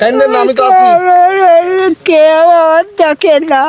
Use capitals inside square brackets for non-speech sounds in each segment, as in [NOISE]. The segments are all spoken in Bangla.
কাইন্দেন না আমি তো আছি। কেউ দেখে না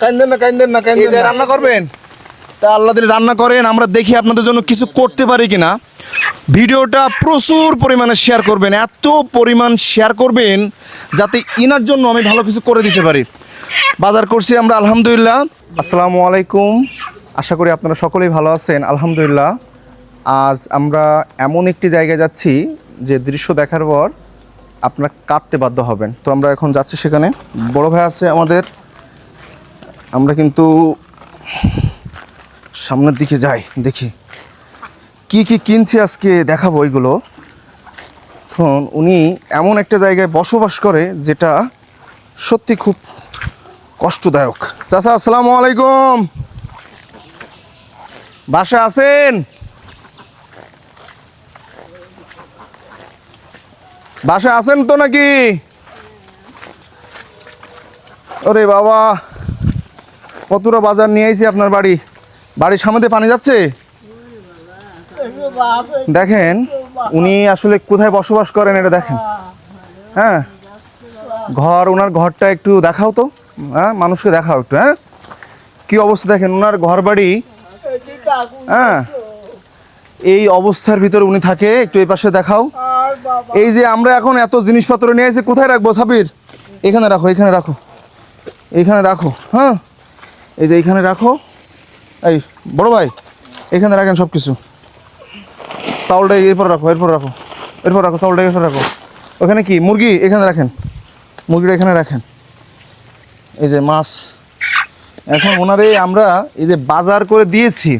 কাইন্দেন না কাইন্দেন না। কাইন্দেন রান্না করবেন? তা আল্লাহ দিলে রান্না করেন আমরা দেখি আপনাদের জন্য কিছু করতে পারি কিনা। ভিডিওটা প্রচুর পরিমাণে শেয়ার করবেন এত পরিমাণ শেয়ার করবেন যাতে ইনার জন্য আমি ভালো কিছু করে দিতে পারি। বাজার করছি আমরা আলহামদুলিল্লাহ। আসসালামু আলাইকুম। আশা করি আপনারা সকলেই ভালো আছেন আলহামদুলিল্লাহ। আজ আমরা এমন একটি জায়গায় যাচ্ছি যে দৃশ্য দেখার পর আপনারা কাঁদতে বাধ্য হবেন। তো আমরা এখন যাচ্ছি সেখানে। বড় ভাই আছে আমাদের। আমরা কিন্তু সামনের দিকে যাই, দেখি। কি কি কিনছি আজকে দেখাবো ওইগুলো। এখন উনি এমন একটা জায়গায় বসবাস করে যেটা সত্যি খুব কষ্টদায়ক। চাচা, আসসালামু আলাইকুম। বাসা আছেন? বাসা আছেন তো নাকি? ওরে বাবা, কতটা বাজার নিয়ে আইছি আপনার বাড়ি। বাড়ির সামনে পানি যাচ্ছে? দেখেন, উনি আসলে কোথায় বসবাস করেন এটা দেখেন। হ্যাঁ? ঘর ওনার ঘরটা একটু দেখাও তো। হ্যাঁ মানুষকে দেখাও একটু হ্যাঁ? কি অবস্থা দেখেন ওনার ঘর বাড়ি। হ্যাঁ? এই অবস্থার ভিতরে উনি থাকে, একটু এই পাশে দেখাও। এই যে আমরা এখন এত জিনিসপত্র নিয়ে এসে কোথায় রাখব সাবির? এখানে রাখো এখানে রাখো। এখানে রাখো হ্যাঁ? এই যে এইখানে রাখো। এই, বড় ভাই, এখানে রাখেন সব কিছু চাউলটা এরপর রাখো এরপর রাখো। এরপর রাখো, চাউলটা এরপর রাখো। ওখানে কি? মুরগি? এখানে রাখেন। মুরগিটা এখানে রাখেন। এই যে মাছ। এখন ওনারে আমরা এই যে বাজার করে দিয়েছি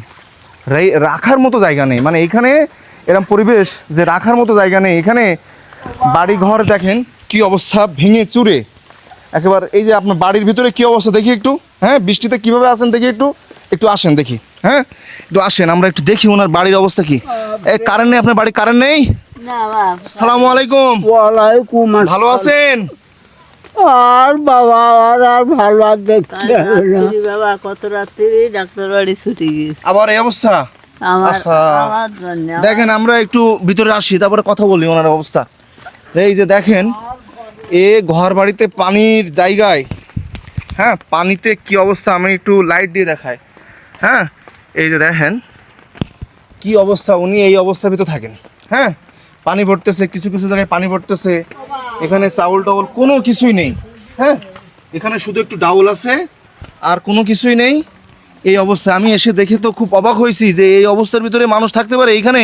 রাখার মতো জায়গা নেই। মানে এখানে এরম পরিবেশ যে রাখার মতো জায়গা নেই। এখানে বাড়ি ঘর দেখেন কি অবস্থা ভেঙে চুরে। একেবারে এই যে আপনার বাড়ির ভিতরে কি অবস্থা দেখি একটু। হ্যাঁ বৃষ্টিতে কীভাবে আসেন দেখি একটু। একটু আসেন দেখি। হ্যাঁ একটু আসেন আমরা একটু দেখি ওনার বাড়ির অবস্থা কি। এ কারেন্ট নেই আপনার বাড়ি কারেন্ট নেই? সালামু আলাইকুম। ওয়ালাইকুম ভালো আছেন? আর বাবা আর আর ভালো আর দেখতে বাবা কত রাত্রি ডাক্তার বাড়ি ছুটি গেছে আবার এই অবস্থা? দেখেন আমরা একটু ভিতরে আসি তারপরে কথা বলি ওনার অবস্থা। এই যে দেখেন এ ঘর বাড়িতে পানির জায়গায় হ্যাঁ পানিতে কি অবস্থা? আমি একটু লাইট দিয়ে দেখাই। হ্যাঁ এই যে দেখেন কি অবস্থা? উনি এই অবস্থার ভিতরে থাকেন। হ্যাঁ পানি ভরতেছে কিছু কিছু জায়গায় পানি ভরতেছে। এখানে চাউল টাউল কোনো কিছুই নেই। হ্যাঁ এখানে শুধু একটু ডাউল আছে আর কোনো কিছুই নেই। এই অবস্থা আমি এসে দেখে তো খুব অবাক হয়েছি যে এই অবস্থার ভিতরে মানুষ থাকতে পারে। এইখানে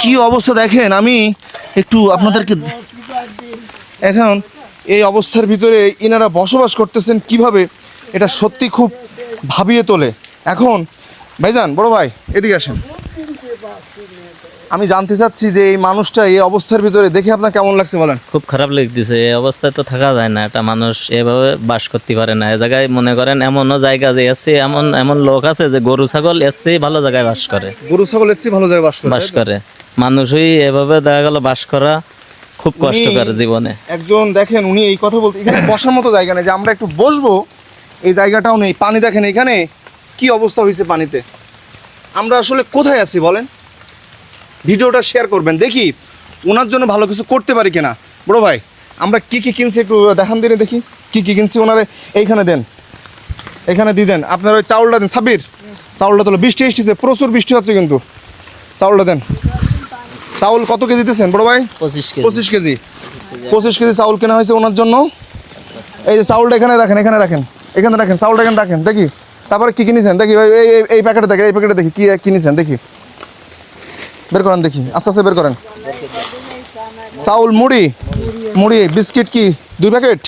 কি অবস্থা দেখেন, আমি একটু আপনাদেরকে এখন এই অবস্থার ভিতরে ইনারা বসবাস করতেছেন কীভাবে, এটা সত্যি খুব ভাবিয়ে তোলে। এখন, ভাইজান, বড় ভাই, এদিকে আসেন। আমি জানতে চাচ্ছি যে এই মানুষটা এই অবস্থার ভিতরে দেখে আপনার কেমন লাগছে বলেন? খুব খারাপ লাগতেছে। এই অবস্থায় তো থাকা যায় না। একটা মানুষ এভাবে বাস করতে পারে না। এ জায়গায় মনে করেন এমনও জায়গা যে এসছে এমন এমন লোক আছে যে গরু ছাগল এসছে ভালো জায়গায় বাস করে। গরু ছাগল এসছি ভালো জায়গায় বাস করে বাস করে। মানুষই এভাবে দেখা গেল বাস করা খুব কষ্টকর জীবনে। একজন দেখেন উনি এই কথা বলতে এখানে বসার মতো জায়গা নেই। যে আমরা একটু বসবো এই জায়গাটাও নেই। পানি দেখেন এখানে কি অবস্থা হয়েছে পানিতে? আমরা আসলে কোথায় আছি বলেন? ভিডিওটা শেয়ার করবেন। দেখি ওনার জন্য ভালো কিছু করতে পারি কিনা। বড় ভাই আমরা কি কি কিনছি একটু দেখান দিনে দেখি। কি কি কিনছি ওনারে এইখানে দেন। এখানে দিয়ে দেন। আপনার ওই চাউলটা দেন সাবির চাউলটা তোলো বৃষ্টি এসেছে প্রচুর বৃষ্টি হচ্ছে কিন্তু। চাউলটা দেন। চাউল কত কেজি দিতেছেন বড় ভাই? পঁচিশ কেজি। পঁচিশ কেজি। পঁচিশ কেজি চাউল কেনা হয়েছে ওনার জন্য। এই যে চাউলটা এখানে রাখেন এখানে রাখেন এখানে রাখেন চাউলটা এখানে রাখেন দেখি। তারপরে কী কিনেছেন? দেখি এই- এই প্যাকেটে দেখেন এই প্যাকেটে দেখি কী কিনেছেন? দেখি। বের করেন দেখি, আস্তে আস্তে বের করেন। চাউল, মুড়ি মুড়ি, বিস্কিট কি? দুই প্যাকেট?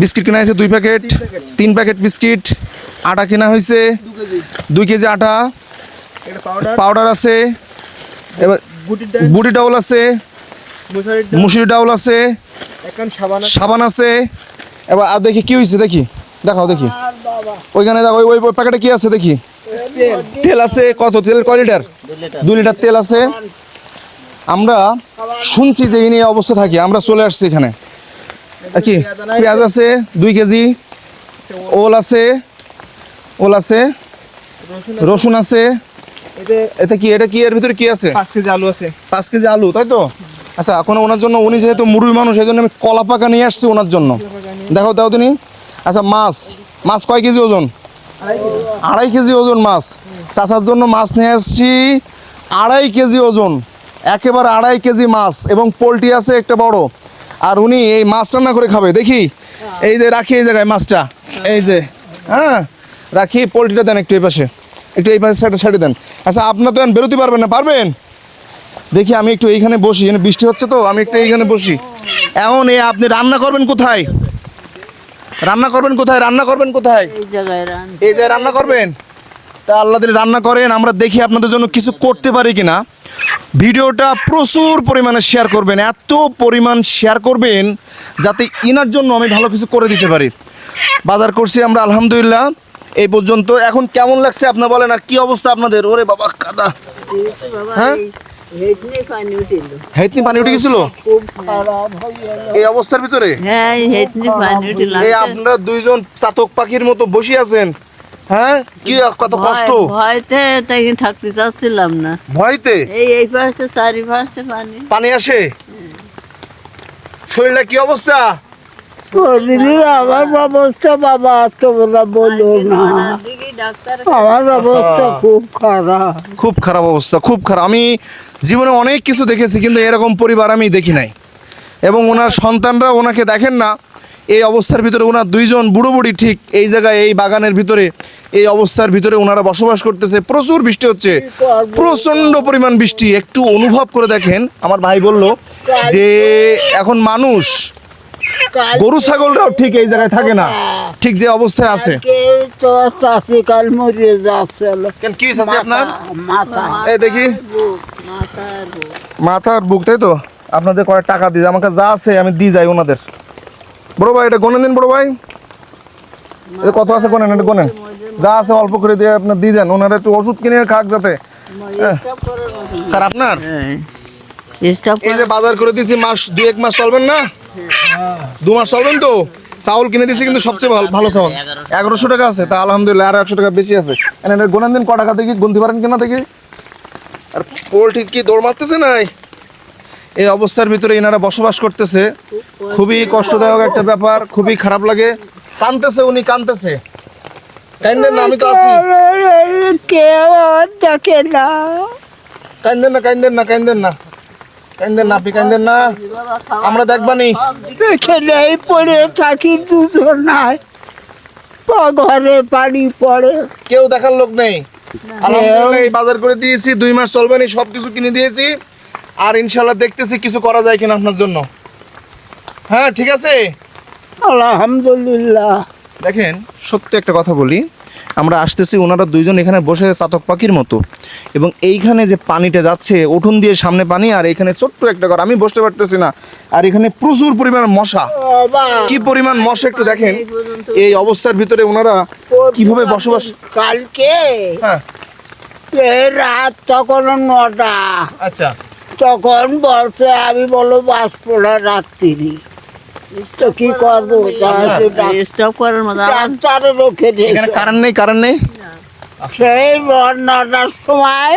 বিস্কিট কেনা হয়েছে দুই প্যাকেট, তিন প্যাকেট বিস্কিট, আটা কেনা হয়েছে দুই কেজি আটা, পাউডার আছে, এবার বুটি ডাউল আছে মুসুরি ডাউল আছে, সাবান আছে, এবার আর দেখি কি হয়েছে, দেখি, দেখাও দেখি। ওইখানে দেখো, ওই ওই প্যাকেটে কি আছে দেখি। তেল। আছে কত? তেল কয় লিটার? দুই লিটার তেল আছে। আমরা শুনছি যে এই নিয়ে অবস্থা থাকি। আমরা চলে আসছি এখানে। কি? পেঁয়াজ আছে দুই কেজি। ওল আছে। ওল আছে। রসুন আছে। এটা কি? এটা কি? এর ভিতরে কি আছে? পাঁচ কেজি আলু আছে। পাঁচ কেজি আলু তাই তো? আচ্ছা এখন ওনার জন্য উনি যেহেতু মুরুই মানুষ এই জন্য আমি কলা পাকা নিয়ে আসছি ওনার জন্য। দেখো দাও তুমি আচ্ছা মাছ। মাছ কয় কেজি ওজন? আড়াই কেজি ওজন মাছ। চাচার জন্য মাছ নিয়ে আসছি, আড়াই কেজি ওজন, একেবারে আড়াই কেজি মাছ এবং পোলট্রি আছে একটা বড়। আর উনি এই মাছ রান্না করে খাবে, দেখি? এই যে রাখি এই জায়গায় মাছটা, এই যে হ্যাঁ? রাখি, পোলট্রিটা দেন একটু এই পাশে। একটু এই পাশে সাইডে সাইডে দেন। আচ্ছা আপনার তো বেরোতে পারবেন না, পারবেন? দেখি, আমি একটু এইখানে বসি বৃষ্টি হচ্ছে তো, আমি একটু এইখানে বসি। এমন এ আপনি রান্না করবেন কোথায়? রান্না করবেন কোথায়? রান্না করবেন কোথায়? এই জায়গায় যে রান্না করবেন? তা আল্লাহ দিলে রান্না করেন আমরা দেখি আপনাদের জন্য কিছু করতে পারি কিনা। ভিডিওটা প্রচুর পরিমাণে শেয়ার করবেন এত পরিমাণ শেয়ার করবেন যাতে ইনার জন্য আমি ভালো কিছু করে দিতে পারি। বাজার করছি আমরা আলহামদুলিল্লাহ এই পর্যন্ত। এখন কেমন লাগছে আপনার বলেন আর কি অবস্থা আপনাদের? ওরে বাবা কাদা। হ্যাঁ? হেঁটে পানি উঠিল। হেতনি পানি উঠে গেছিল? এই অবস্থার ভিতরে? হ্যাঁ হেঁটে পানি উঠিল এই আপনারা দুইজন চাতক পাখির মতো বসে আছেন হ্যাঁ? কি কত কষ্ট? ভয়তে তাই থাকতে চাচ্ছিলাম না। ভয়তে? এই এই পাশে চারি পাশে পানি। পানি আসে? শরীরে কি অবস্থা? আমার অবস্থা বাবা তোমরা বলো না। আমার অবস্থা খুব খারাপ। খুব খারাপ অবস্থা খুব খারাপ। আমি জীবনে অনেক কিছু দেখেছি, কিন্তু এরকম পরিবার আমি দেখি নাই। এবং ওনার সন্তানরা ওনাকে দেখেন না, এই অবস্থার ভিতরে ওনার দুইজন বুড়ো বুড়ি ঠিক এই জায়গায়, এই বাগানের ভিতরে, এই অবস্থার ভিতরে ওনারা বসবাস করতেছে। প্রচুর বৃষ্টি হচ্ছে, প্রচণ্ড পরিমাণ বৃষ্টি। একটু অনুভব করে দেখেন, আমার ভাই বলল যে, এখন মানুষ গরু ছাগলরাও ঠিক এই জায়গায় থাকে না। ঠিক যে অবস্থায় আছে। তো চাষি কাল মরিয়ে যাচ্ছিল কেন কি আছে আপনার? মাথা এই দেখি। মাথার বুক তাই তো? আপনাদের কয়েক টাকা দিয়ে আমাকে যা আছে আমি দিয়ে যাই ওনাদের। বড় ভাই এটা গোনেন দিন বড় ভাই। এটা কত আছে গোনেন এটা গোনেন যা আছে অল্প করে দিয়ে আপনার দিয়ে যান। ওনারা একটু ওষুধ কিনে খাক যাতে। আর আপনার? এই যে বাজার করে দিয়েছি মাস দুই এক মাস চলবেন না? দু মাস চলবেন তো? চাউল কিনে দিয়েছি কিন্তু সবচেয়ে ভালো ভালো চাউল। এগারোশো টাকা আছে তা আলহামদুলিল্লাহ আর একশো টাকা বেশি আছে। এটা দিন ক টাকা দেখি গুনতে পারেন কিনা দেখি। আর পোলট্রি কি দৌড় মারতেছে নাই? এই অবস্থার ভিতরে এনারা বসবাস করতেছে। খুবই কষ্টদায়ক একটা ব্যাপার খুবই খারাপ লাগে। কানতেছে উনি কানতেছে। কাইন্দেন না আমি তো আছি। কেউ দেখে না। কাইন্দেন না কাইন্দেন না কাইন্দেন না। না আপনি না। আমরা দেখবানি এখানেই পড়ে থাকি দুজন নাই ঘরে পানি পড়ে। কেউ দেখার লোক নেই। আলহামদুলিল্লাহ এই বাজার করে দিয়েছি দুই মাস চলবেনি সব কিছু কিনে দিয়েছি। আর ইনশাল্লাহ দেখতেছি কিছু করা যায় কিনা আপনার জন্য। হ্যাঁ ঠিক আছে? আলহামদুলিল্লাহ। দেখেন সত্যি একটা কথা বলি। আমরা আসতেছি ওনারা দুইজন এখানে বসে চাতক পাখির মতো। এবং এইখানে যে পানিটা যাচ্ছে উঠোন দিয়ে সামনে পানি আর এখানে ছোট্ট একটা ঘর। আমি বসতে পারতেছি না। আর এখানে প্রচুর পরিমাণ মশা। কি পরিমাণ মশা একটু দেখেন। এই অবস্থার ভিতরে ওনারা কীভাবে বসবাস কালকে হ্যাঁ। রাত তখন নটা। আচ্ছা। তখন বলছে আমি বলো বাস পড়া রাত্রি। তো কি করব? স্টপ করার মতো আমার রোখে এখানে কারেন্ট নেই কারেন্ট নেই? সেই ভোর নটার সময়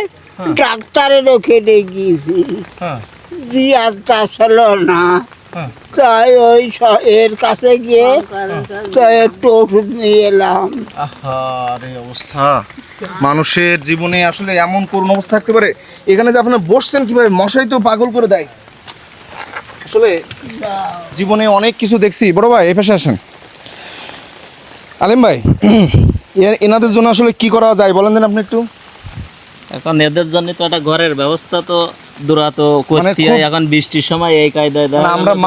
ডাক্তারে রোখে দিয়ে গিয়েছি। হ্যাঁ। জি আর তা না। হ্যাঁ। তাই ওই এর কাছে গিয়ে তো একটু ওষুধ নিয়ে এলাম। অবস্থা। মানুষের জীবনে আসলে এমন করুণ অবস্থা থাকতে পারে। এখানে যে আপনারা বসছেন কীভাবে মশাই তো পাগল করে দেয়। আসলে জীবনে অনেক কিছু দেখছি। বড় ভাই এ পাশে আসেন। আলিম ভাই [CLEARS THROAT] এনাদের জন্য আসলে কি করা যায় বলেন দেন আপনি একটু। এখন এদের জন্য তো একটা ঘরের ব্যবস্থা তো দূরাত করতে মানে হয়। এখন বৃষ্টির সময় এই কায়দায় মানে আমরা হলো যে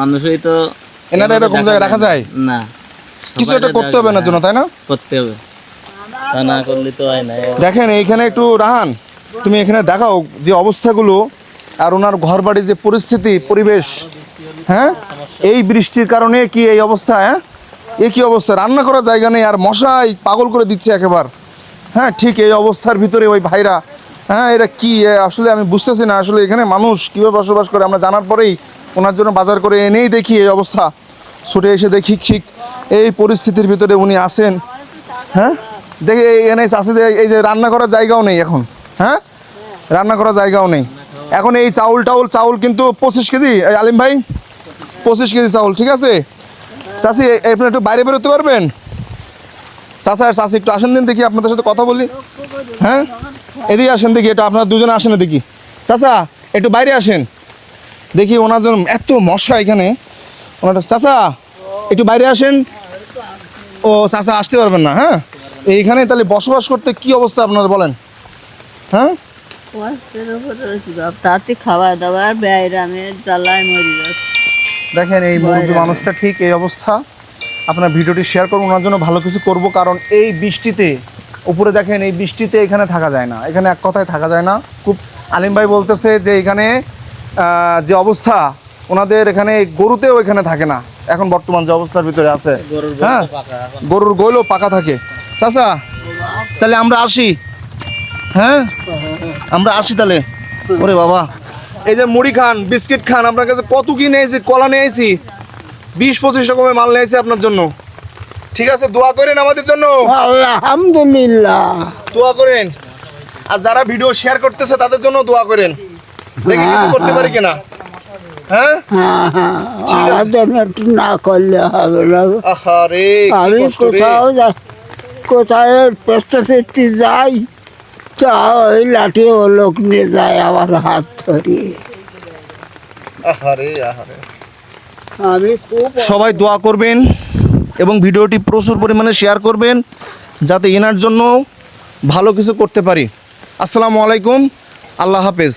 মানুষ হয়ে তো এনারা এরকম জায়গায় রাখা যায়? না। কিছু একটা করতে হবে না জন্য। তাই না? করতে হবে। তা না করলে তো হয় না। দেখেন এইখানে একটু রাহান তুমি এখানে দেখাও যে অবস্থাগুলো আর ওনার ঘর বাড়ির যে পরিস্থিতি, পরিবেশ হ্যাঁ? এই বৃষ্টির কারণে কি এই অবস্থা হ্যাঁ? এ কি অবস্থা? রান্না করার জায়গা নেই আর মশাই পাগল করে দিচ্ছে একেবার। হ্যাঁ ঠিক এই অবস্থার ভিতরে ওই ভাইরা হ্যাঁ এটা কি আসলে আমি বুঝতেছি না, আসলে এখানে মানুষ কীভাবে বসবাস করে, আমরা জানার পরেই ওনার জন্য বাজার করে এনেই দেখি এই অবস্থা। ছুটে এসে দেখি ঠিক এই পরিস্থিতির ভিতরে উনি আসেন হ্যাঁ? দেখে এখানে চাষিদের এই যে রান্না করার জায়গাও নেই এখন হ্যাঁ? রান্না করার জায়গাও নেই। এখন এই চাউল টাউল, চাউল কিন্তু পঁচিশ কেজি। আলিম ভাই, পঁচিশ কেজি চাউল, ঠিক আছে? চাষি আপনি একটু বাইরে বেরোতে পারবেন? চাষা চাষি একটু আসেন দিন দেখি, আপনাদের সাথে কথা বলি। হ্যাঁ? এদিকে আসেন দেখি, এটা আপনার দুজনে আসেন দেখি চাচা, একটু বাইরে আসেন। দেখি ওনার জন্য এত মশা এখানে। ওনার চাচা, একটু বাইরে আসেন। ও, চাচা আসতে পারবেন না হ্যাঁ? এইখানে তাহলে বসবাস করতে কি অবস্থা আপনারা বলেন? হ্যাঁ? কষ্টের উপরে রয়েছি বাপ। তাতে খাওয়া দাওয়ার ব্যায়ামের জ্বালায় মরি দেখেন এই মুরব্বী মানুষটা ঠিক এই অবস্থা। আপনার ভিডিওটি শেয়ার করুন ওনার জন্য ভালো কিছু করব কারণ এই বৃষ্টিতে উপরে দেখেন এই বৃষ্টিতে এখানে থাকা যায় না। এখানে এক কথায় থাকা যায় না। খুব আলিম ভাই বলতেছে যে এখানে যে অবস্থা ওনাদের এখানে গরুতেও এখানে থাকে না। এখন বর্তমান যে অবস্থার ভিতরে আছে। হ্যাঁ গরুর গোলও পাকা থাকে। চাচা তাহলে আমরা আসি। হ্যাঁ? আমরা আসি তাহলে। ওরে বাবা। এই যে মুড়ি খান বিস্কিট খান আপনার কাছে কত কি নিয়েছি কলা নিয়েছি? বিশ পঁচিশ রকমের মাল নিয়েছি আপনার জন্য। ঠিক আছে দোয়া করেন আমাদের জন্য। আলহামদুলিল্লাহ। দোয়া করেন। আর যারা ভিডিও শেয়ার করতেছে তাদের জন্য দোয়া করেন। দেখি কিছু করতে পারি কিনা? হ্যাঁ? হ্যাঁ হ্যাঁ। না করলে হবে না। আমি কোথাও কোথায় পেস্তে ফেরতে যাই। তা ওই লাঠি ও লোক নিয়ে যায় আমার হাত ধরিয়ে আমি খুব সবাই দোয়া করবেন এবং ভিডিওটি প্রচুর পরিমাণে শেয়ার করবেন যাতে এনার জন্য ভালো কিছু করতে পারি। আসসালামু আলাইকুম আল্লাহ হাফেজ।